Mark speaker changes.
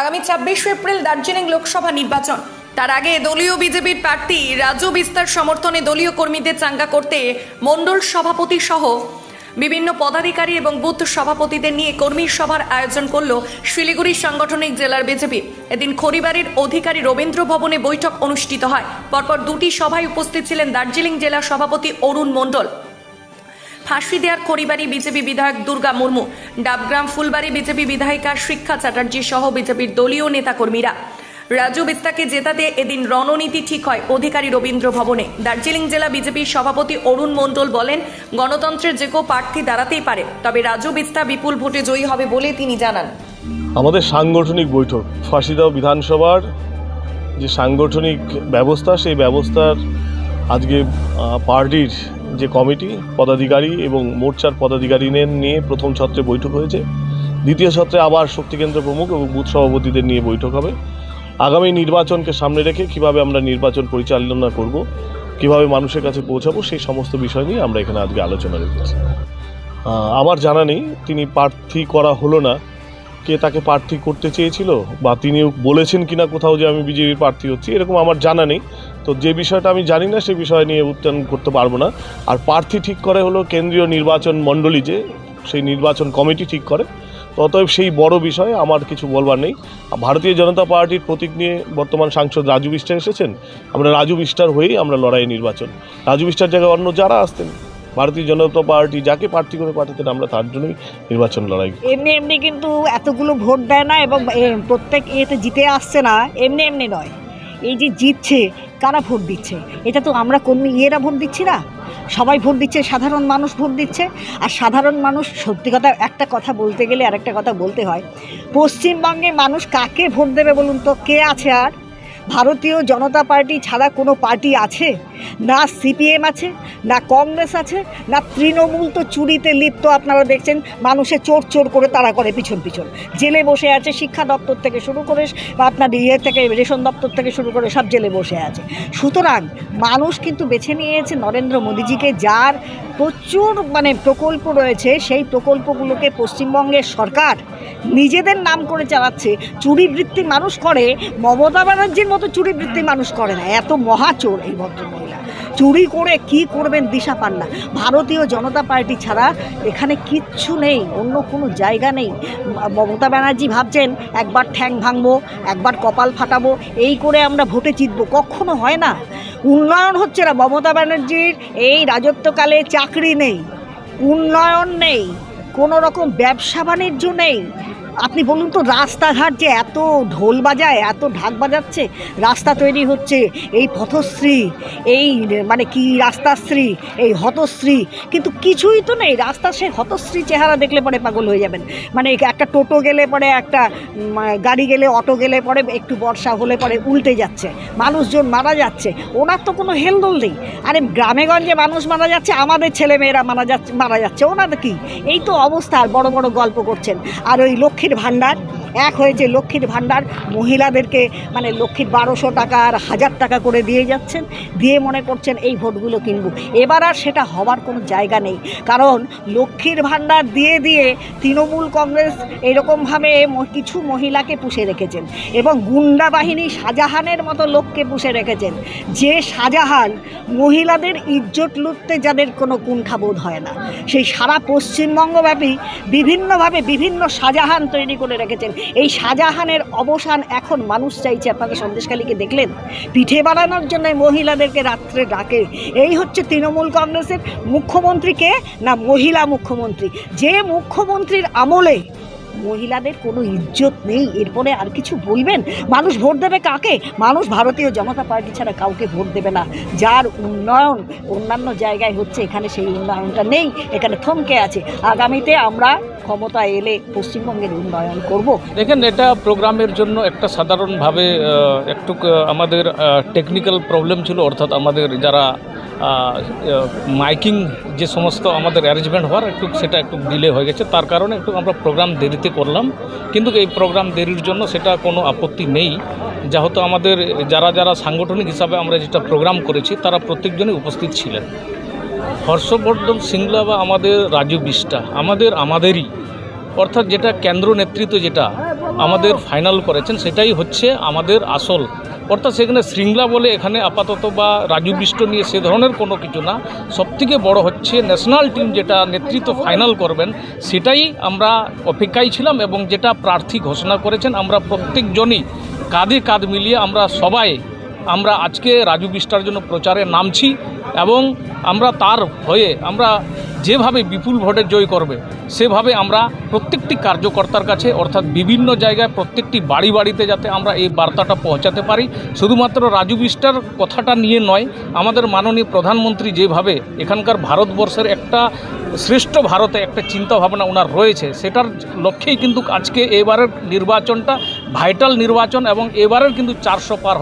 Speaker 1: আগামী ছাব্বিশে এপ্রিল দার্জিলিং লোকসভা নির্বাচন। তার আগে দলীয় বিজেপির প্রার্থী রাজু বিস্তার সমর্থনে দলীয় কর্মীদের চাঙ্গা করতে মণ্ডল সভাপতি সহ বিভিন্ন পদাধিকারী এবং বুথ সভাপতিদের নিয়ে কর্মী সভার আয়োজন করল শিলিগুড়ি সাংগঠনিক জেলার বিজেপি। এদিন খড়িবাড়ির অধিকারী রবীন্দ্র ভবনে বৈঠক অনুষ্ঠিত হয়। পরপর দুটি সভায় উপস্থিত ছিলেন দার্জিলিং জেলা সভাপতি অরুণ মণ্ডল। ফাঁসি দেওয়ার খড়িবাড়ি বিজেপি বিধায়ক দুর্গা মুর্মু। ডাবগ্রাম ফুলবাড়ি বিজেপি বিধায়িকা শিক্ষা চ্যাটার্জি সহ বিজেপির দলীয় নেতাকর্মীরা। রাজু বিস্তাকে জেতাতে এদিন রণনীতি ঠিক হয় অধিকারী রবীন্দ্র ভবনে। দার্জিলিং জেলা বিজেপির সভাপতি অরুণ মণ্ডল বলেন, গণতন্ত্রের যে কেউ প্রার্থী দাঁড়াতেই পারে, তবে রাজু বিস্তা বিপুল ভোটে জয়ী হবে বলে তিনি জানান।
Speaker 2: আমাদের সাংগঠনিক বৈঠক ফাঁসিদাও বিধানসভার যে সাংগঠনিক ব্যবস্থা, সেই ব্যবস্থার আজকে পার্টির যে কমিটি, পদাধিকারী এবং মোর্চার পদাধিকারীদের নিয়ে প্রথম ছত্রে বৈঠক হয়েছে। দ্বিতীয় ছত্রে আবার শক্তিকেন্দ্র প্রমুখ এবং বুথ সভাপতিদের নিয়ে বৈঠক হবে। আগামী নির্বাচনকে সামনে রেখে কীভাবে আমরা নির্বাচন পরিচালনা করব, কীভাবে মানুষের কাছে পৌঁছাবো, সেই সমস্ত বিষয় নিয়ে আমরা এখানে আজকে আলোচনা রেখেছি। আমার জানা নেই, তিনি প্রার্থী করা হলো না। কে তাকে প্রার্থী করতে চেয়েছিল বা তিনি বলেছেন কিনা কোথাও যে আমি বিজেপির প্রার্থী হচ্ছি, এরকম আমার জানা নেই। তো যে বিষয়টা আমি জানি না সেই বিষয় নিয়ে উত্থান করতে পারব না। আর প্রার্থী ঠিক করে হলো কেন্দ্রীয় নির্বাচন মণ্ডলী যে, সেই নির্বাচন কমিটি ঠিক করে। অতএব সেই বড় বিষয়ে আমার কিছু বলবার নেই। ভারতীয় জনতা পার্টির প্রতীক নিয়ে বর্তমান সাংসদ রাজু বিষ্টা এসেছেন। আমরা রাজু বিষ্টার হয়েই আমরা লড়াই নির্বাচন। রাজু বিষ্টার জায়গায় অন্য যারা আসতেন, ভারতীয় জনতা পার্টি যাকে প্রার্থী করে পাঠাতেন, আমরা তার জন্যই নির্বাচন লড়াই
Speaker 3: এমনি এমনি কিন্তু এতগুলো ভোট দেয় না এবং প্রত্যেক ইয়েতে জিতে আসছে না, এমনি এমনি নয়। এই যে জিতছে কারা ভোট দিচ্ছে? এটা তো আমরা কর্মী ইয়েরা ভোট দিচ্ছি না। সবাই ভোট দিচ্ছে, সাধারণ মানুষ ভোট দিচ্ছে। আর সাধারণ মানুষ, সত্যি কথা, একটা কথা বলতে গেলে আরেকটা কথা বলতে হয়। পশ্চিমবঙ্গে মানুষ কাকে ভোট দেবে বলুন তো? কে আছে আর? ভারতীয় জনতা পার্টি ছাড়া কোনো পার্টি আছে? না সিপিএম আছে, না কংগ্রেস আছে, না তৃণমূল তো চুরিতে লিপ্ত আপনারা দেখছেন, মানুষে চোর চোর করে তারা করে পিছন পিছন। জেলে বসে আছে শিক্ষা দপ্তর থেকে শুরু করে বা আপনার ইয়ে থেকে, রেশন দপ্তর থেকে শুরু করে সব জেলে বসে আছে। সুতরাং মানুষ কিন্তু বেছে নিয়েছে নরেন্দ্র মোদীজিকে, যার প্রচুর মানে প্রকল্প রয়েছে, সেই প্রকল্পগুলোকে পশ্চিমবঙ্গের সরকার নিজেদের নাম করে চালাচ্ছে। চুরিবৃত্তি মানুষ করে, মমতা ব্যানার্জির মতো চুরিবৃত্তি মানুষ করে না। এত মহাচোর এই ভদ্রমহিলা। চুরি করে কি করবেন দিশা পান না ভারতীয় জনতা পার্টি ছাড়া এখানে কিচ্ছু নেই, অন্য কোনো জায়গা নেই। মমতা ব্যানার্জি ভাবছেন, একবার ঠ্যাং ভাঙবো, একবার কপাল ফাটাবো, এই করে আমরা ভোটে জিতবো। কখনো হয় না। উন্নয়ন হচ্ছে না। মমতা ব্যানার্জির এই রাজত্বকালে চাকরি নেই, উন্নয়ন নেই, কোনো রকম ব্যবসা বাণিজ্য নেই আপনি বলুন তো, রাস্তাঘাট যে এত ঢোল বাজায়, এত ঢাক বাজাচ্ছে, রাস্তা তৈরি হচ্ছে এই পথশ্রী, এই মানে কি রাস্তাশ্রী, এই হতশ্রী, কিন্তু কিছুই তো নেই রাস্তা সে হতশ্রী চেহারা দেখলে পরে পাগল হয়ে যাবেন। মানে একটা টোটো গেলে পরে একটা গাড়ি গেলে, অটো গেলে পরে একটু বর্ষা হলে পরে উল্টে যাচ্ছে, মানুষজন মারা যাচ্ছে, ওনার তো কোনো হেলদোল নেই। আরে গ্রামে গঞ্জে মানুষ মারা যাচ্ছে, আমাদের ছেলে মেয়েরা মারা যাচ্ছে মারা যাচ্ছে ওনার কি? এই তো অবস্থা, আর বড় বড় গল্প করছেন। আর ওই লক্ষ্মীর ভাণ্ডার, এক হয়েছে লক্ষ্মীর ভাণ্ডার। মহিলাদেরকে মানে লক্ষ্মীর বারোশো টাকা আর হাজার টাকা করে দিয়ে যাচ্ছেন, দিয়ে মনে করছেন এই ভোটগুলো কিনবো। এবার আর সেটা হওয়ার কোনো জায়গা নেই। কারণ লক্ষ্মীর ভাণ্ডার দিয়ে দিয়ে তৃণমূল কংগ্রেস এরকমভাবে কিছু মহিলাকে পুষে রেখেছেন এবং গুন্ডা বাহিনী শাহজাহানের মতো লোককে পুষে রেখেছেন। যে শাহজাহান মহিলাদের ইজ্জত লুটতে যাদের কোনো কুণ্ঠাবোধ হয় না, সেই সারা পশ্চিমবঙ্গব্যাপী বিভিন্নভাবে বিভিন্ন শাহজাহান তৈরি করে রেখেছেন। এই শাহজাহানের অবসান এখন মানুষ চাইছে। আপনাদের সন্দেশখালীকে দেখলেন? পিঠে বানানোর জন্য মহিলাদেরকে রাত্রে ডাকে। এই হচ্ছে তৃণমূল কংগ্রেসের মুখ্যমন্ত্রীকে না, মহিলা মুখ্যমন্ত্রী। যে মুখ্যমন্ত্রীর আমলে মহিলাদের কোনো ইজ্জত নেই, এরপরে আর কিছু বলবেন? মানুষ ভোট দেবে কাকে? মানুষ ভারতীয় জনতা পার্টি ছাড়া কাউকে ভোট দেবে না। যার উন্নয়ন অন্যান্য জায়গায় হচ্ছে, এখানে সেই উন্নয়নটা নেই, এখানে থমকে আছে। আগামীতে আমরা ক্ষমতা এলে পশ্চিমবঙ্গের উন্নয়ন করব।
Speaker 4: দেখেন, এটা প্রোগ্রামের জন্য একটা সাধারণভাবে একটু আমাদের টেকনিক্যাল প্রবলেম ছিল, অর্থাৎ আমাদের যারা মাইকিং যে সমস্ত আমাদের অ্যারেঞ্জমেন্ট হওয়ার একটু সেটা একটু ডিলে হয়ে গেছে। তার কারণে একটু আমরা প্রোগ্রাম দেরিতে করলাম। কিন্তু এই প্রোগ্রাম দেরির জন্য সেটা কোনো আপত্তি নেই। যেহেতু আমাদের যারা যারা সাংগঠনিক হিসাবে আমরা যেটা প্রোগ্রাম করেছি, তারা প্রত্যেকজনই উপস্থিত ছিলেন। হর্ষবর্ধন সিংলা বা আমাদের রাজু বিষ্টা আমাদের আমাদেরই, অর্থাৎ যেটা কেন্দ্র নেতৃত্ব যেটা আমাদের ফাইনাল করেছেন, সেটাই হচ্ছে আমাদের আসল। অর্থাৎ সেখানে শৃঙ্গলা বলে এখানে আপাতত বা রাজু বিষ্ট নিয়ে সে ধরনের কোনো কিছু না। সবথেকে বড় হচ্ছে ন্যাশনাল টিম যেটা নেতৃত্ব ফাইনাল করবেন, সেটাই আমরা অপেক্ষায় ছিলাম এবং যেটা প্রার্থী ঘোষণা করেছেন, আমরা প্রত্যেকজনই কাঁধে কাঁধ মিলিয়ে আমরা সবাই আমরা আজকে রাজু বিষ্টার জন্য প্রচারে নামছি এবং আমরা তার হয়ে আমরা যেভাবে বিপুল ভোটে জয় করবে, সেভাবে আমরা প্রত্যেকটি কার্যকর্তার কাছে, অর্থাৎ বিভিন্ন জায়গায় প্রত্যেকটি বাড়ি বাড়িতে যাতে আমরা এই বার্তাটা পৌঁছাতে পারি। শুধুমাত্র রাজু বিষ্টার কথাটা নিয়ে নয়, আমাদের মাননীয় প্রধানমন্ত্রী যেভাবে এখানকার ভারতবর্ষের একটা শ্রেষ্ঠ ভারতে একটা চিন্তা ভাবনা ওনার রয়েছে, সেটার লক্ষ্যেই কিন্তু আজকে এবারের নির্বাচনটা, ভাইটাল নির্বাচন এবং এবারের কিন্তু চারশো পার